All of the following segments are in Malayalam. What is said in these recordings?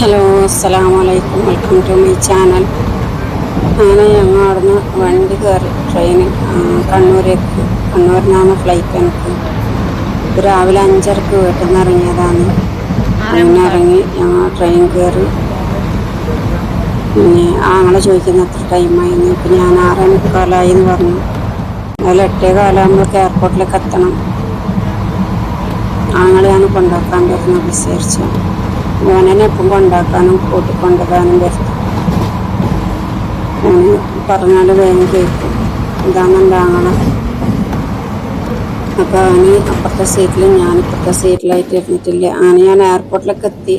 ഹലോ അസ്സാം വലൈക്കും വെൽക്കം ടു മൈ ചാനൽ ഞാൻ ഞങ്ങൾ അവിടുന്ന് വണ്ടി കയറി ട്രെയിന് കണ്ണൂരേക്ക്. കണ്ണൂരിൽ നിന്നാണ് ഫ്ലൈറ്റ് എനിക്ക്. രാവിലെ അഞ്ചരക്ക് വീട്ടിൽ നിന്ന് ഇറങ്ങിയതാണ്. അങ്ങനെ ഇറങ്ങി ഞങ്ങൾ ട്രെയിൻ കയറി. പിന്നെ ആങ്ങളെ ചോദിക്കുന്ന എത്ര ടൈമായിരുന്നു ഇപ്പം ഞാൻ ആറേ മുക്കാലായി എന്ന് പറഞ്ഞു. അതിൽ എട്ടേ കാലാകുമ്പോഴേക്ക് എയർപോർട്ടിലേക്ക് എത്തണം. ആങ്ങളെയാണ് കൊണ്ടാക്കാൻ വരുന്നത് വിചാരിച്ചു. മോനെ എപ്പം കൊണ്ടാക്കാനും കൂട്ടി കൊണ്ടുപോകാനും ഓന് പറഞ്ഞാൽ വേഗം കേൾക്കും ഇതാണ് എന്റെ ആങ്ങളെ അവന് അപ്പുറത്തെ സീറ്റിൽ ഞാൻ ഇപ്പുറത്തെ സീറ്റിലായിട്ട് ഇരുന്നിട്ടില്ല. അങ്ങനെ ഞാൻ എയർപോർട്ടിലൊക്കെ എത്തി.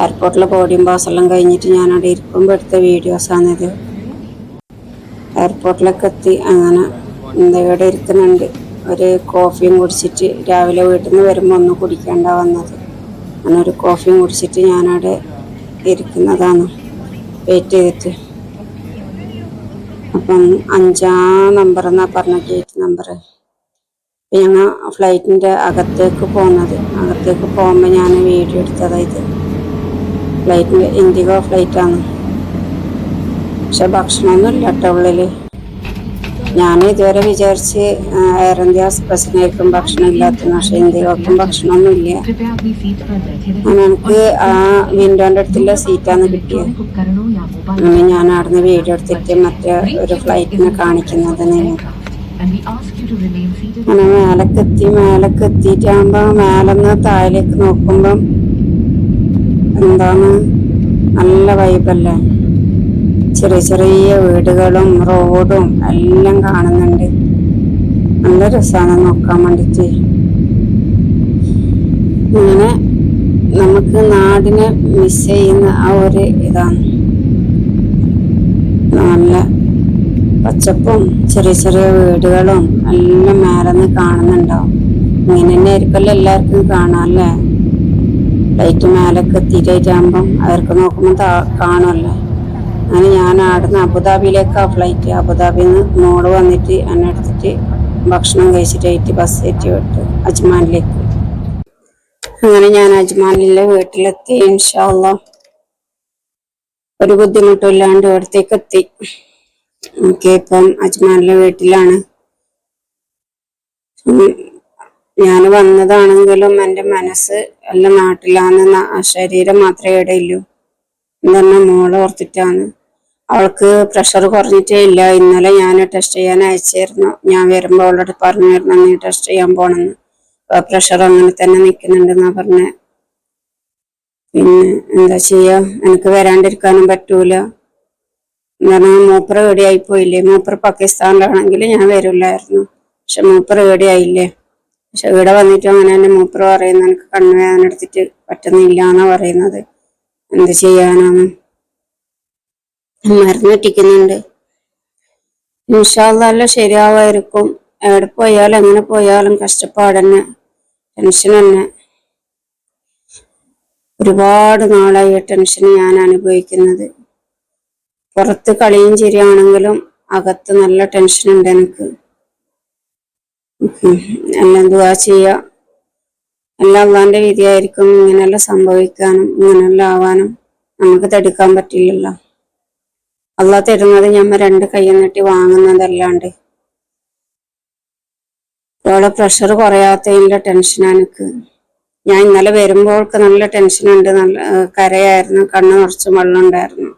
എയർപോർട്ടിലെ ബോർഡിംഗ് പാസെല്ലാം കഴിഞ്ഞിട്ട് ഞാൻ അവിടെ ഇരിക്കുമ്പോൾ എടുത്ത വീഡിയോസാണിത് എയർപോർട്ടിലൊക്കെ എത്തി. അങ്ങനെ എന്താ ഇവിടെ ഇരിക്കുന്നുണ്ട്. ഒരു കോഫിയും കുടിച്ചിട്ട് രാവിലെ വീട്ടിൽ നിന്ന് വരുമ്പോൾ ഒന്ന് കുടിക്കേണ്ട വന്നത്. അങ്ങനെ ഒരു കോഫിയും കുടിച്ചിട്ട് ഞാനവിടെ ഇരിക്കുന്നതാണ്. വെയിറ്റ് ചെയ്തിട്ട്. അപ്പം അഞ്ചാം നമ്പർ എന്നാ പറഞ്ഞ ഗേറ്റ് നമ്പർ ഞങ്ങൾ ഫ്ലൈറ്റിന്റെ അകത്തേക്ക് പോകുന്നത്. അകത്തേക്ക് പോകുമ്പോൾ ഞാൻ വീഡിയോ എടുത്തതായത്. ഫ്ലൈറ്റിന്റെ ഇൻഡിഗോ ഫ്ലൈറ്റാണ് പക്ഷെ ഭക്ഷണമൊന്നും ഇല്ല കേട്ടോ ഉള്ളിൽ ഞാൻ ഇതുവരെ വിചാരിച്ച് എയർ ഇന്ത്യ എക്സ്പ്രസ്സിനായിരിക്കും ഭക്ഷണം ഇല്ലാത്ത പക്ഷെ ഇന്ത്യയിലൊക്കെ ഭക്ഷണമൊന്നുമില്ല. ഞങ്ങൾക്ക് ആ വിൻഡോന്റെ അടുത്തുള്ള സീറ്റാണ് കിട്ടിയത്. അങ്ങനെ ഞാൻ അവിടുന്ന് വീഡിയോ എടുത്തിട്ട് മറ്റേ ഒരു ഫ്ലൈറ്റിനെ കാണിക്കുന്നത് നിങ്ങൾക്ക് അങ്ങനെ മേലക്കെത്തി മേലക്ക് എത്തിയിട്ടാകുമ്പോൾ മേലെന്ന് താഴേക്ക് നോക്കുമ്പം എന്താണ്? നല്ല വൈബല്ലേ ചെറിയ ചെറിയ വീടുകളും റോഡും എല്ലാം കാണുന്നുണ്ട്. നല്ല രസമാണ് നോക്കാൻ വേണ്ടിയിട്ട് ഇങ്ങനെ നമുക്ക് നാടിനെ മിസ് ചെയ്യുന്ന ആ ഒരു ഇതാണ്. നല്ല പച്ചപ്പും ചെറിയ ചെറിയ വീടുകളും എല്ലാം മേലെന്ന് കാണുന്നുണ്ടാവും. ഇങ്ങനെ തന്നെ ആയിരിക്കുമല്ലോ എല്ലാവർക്കും കാണാം അല്ലേ? ലൈറ്റ് മേലൊക്കെ എത്തിയിട്ടാകുമ്പം അവർക്ക് നോക്കുമ്പോൾ കാണുമല്ലേ. അങ്ങനെ ഞാൻ അവിടുന്ന് അബുദാബിയിലേക്കാ ഫ്ലൈറ്റ് അബുദാബിയിൽ നിന്ന് മോൾ വന്നിട്ട് എന്നെ എടുത്തിട്ട് ഭക്ഷണം കഴിച്ചിട്ടായിട്ട് ബസ് കയറ്റി വിട്ടു അജ്മാനിലേക്ക്. അങ്ങനെ ഞാൻ അജ്മാനിലെ വീട്ടിലെത്തി ഇൻഷാല്ല ഒരു ബുദ്ധിമുട്ടും ഇല്ലാണ്ട് ഇവിടത്തേക്ക് എത്തി. എനിക്ക് ഇപ്പം അജ്മാനിലെ വീട്ടിലാണ്. ഞാൻ വന്നതാണെങ്കിലും എന്റെ മനസ്സ് എല്ലാം നാട്ടിലാണെന്ന് ശരീരം മാത്രമേ ഇടയില്ലൂ എന്താ മോളെ ഓർത്തിട്ടാണ്. അവൾക്ക് പ്രഷർ കുറഞ്ഞിട്ടേ ഇല്ല. ഇന്നലെ ഞാൻ ടെസ്റ്റ് ചെയ്യാൻ അയച്ചായിരുന്നു ഞാൻ വരുമ്പോൾ അവളോട് പറഞ്ഞിരുന്നു നീ ടെസ്റ്റ് ചെയ്യാൻ പോണെന്ന്. പ്രഷർ അങ്ങനെ തന്നെ നിൽക്കുന്നുണ്ടെന്നാ പറഞ്ഞ. പിന്നെ എന്താ ചെയ്യാ? എനിക്ക് വരാണ്ടിരിക്കാനും പറ്റൂല. കാരണം മൂപ്പർ റെഡിയായി പോയില്ലേ? മൂപ്പർ പാകിസ്ഥാനിലാണെങ്കിൽ ഞാൻ വരില്ലായിരുന്നു. പക്ഷെ മൂപ്പർ റെഡിയായില്ലേ പക്ഷെ ഇവിടെ വന്നിട്ട് അങ്ങനെ തന്നെ മൂപ്പർ പറയുന്നത് എനിക്ക് കണ്ണുവേദന എടുത്തിട്ട് പറ്റുന്നില്ല എന്നാ പറയുന്നത്. എന്ത് ചെയ്യാനാണ്? മരുന്ന് ഇട്ടിക്കുന്നുണ്ട് ഇൻഷാല്ല ശരിയാവായിരിക്കും. എവിടെ പോയാലും എങ്ങനെ പോയാലും കഷ്ടപ്പാട് തന്നെ ടെൻഷൻ തന്നെ ഒരുപാട് നാളായി ടെൻഷൻ ഞാൻ അനുഭവിക്കുന്നത്. പുറത്ത് കളിയും ചിരിയാണെങ്കിലും അകത്ത് നല്ല ടെൻഷൻ ഉണ്ട് എനിക്ക്. എല്ലാം ദുവാ ചെയ്യുക എല്ലാം അള്ളാന്റെ വിധിയായിരിക്കും ഇങ്ങനെയെല്ലാം സംഭവിക്കാനും ഇങ്ങനെയെല്ലാം ആവാനും. നമുക്ക് തടുക്കാൻ പറ്റില്ലല്ലോ. അള്ളാഹ് തരുന്നത് ഞമ്മ രണ്ട് കൈ നീട്ടി വാങ്ങുന്നതല്ലാണ്ട്. ഓളെ പ്രഷർ കുറയാത്തതിന്റെ ടെൻഷനാണ് എനിക്ക് ഞാൻ ഇന്നലെ വരുമ്പോൾക്ക് നല്ല ടെൻഷൻ ഉണ്ട്. നല്ല കരയായിരുന്നു. കണ്ണ് നിറച്ച് വെള്ളം ഉണ്ടായിരുന്നു.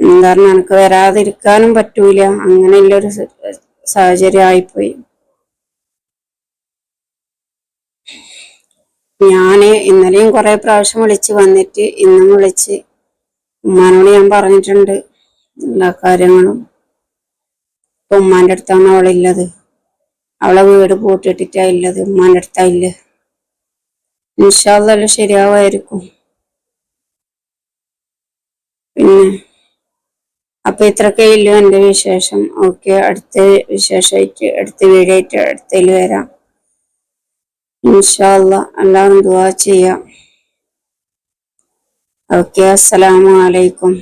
എന്താ എനിക്ക് വരാതിരിക്കാനും പറ്റൂല. അങ്ങനെയുള്ളൊരു സാഹചര്യം ആയിപ്പോയി. ഞാൻ ഇന്നലെയും കുറെ പ്രാവശ്യം വിളിച്ച് വന്നിട്ട് ഇന്നും വിളിച്ച് ഉമ്മാനോട് ഞാൻ പറഞ്ഞിട്ടുണ്ട് എല്ലാ കാര്യങ്ങളും. ഇപ്പൊ ഉമ്മാന്റെ അടുത്താണ് അവളുള്ളത് അവളെ വീട് പൂട്ടിയിട്ടിട്ടാ ഉള്ളത്. ഉമ്മാന്റെ അടുത്താ ഇല്ല? ഇൻഷാല്ലാം ശരിയാവായിരിക്കും. പിന്നെ അപ്പൊ ഇല്ലു എന്റെ വിശേഷം? ഓക്കെ അടുത്ത വിശേഷമായിട്ട് അടുത്ത വീടായിട്ട് അടുത്തതിൽ വരാം. ഇൻഷാല്ല എല്ലാവരും ദുവാ ചെയ്യാം. ഓക്കെ അസ്സലാമു അലൈക്കും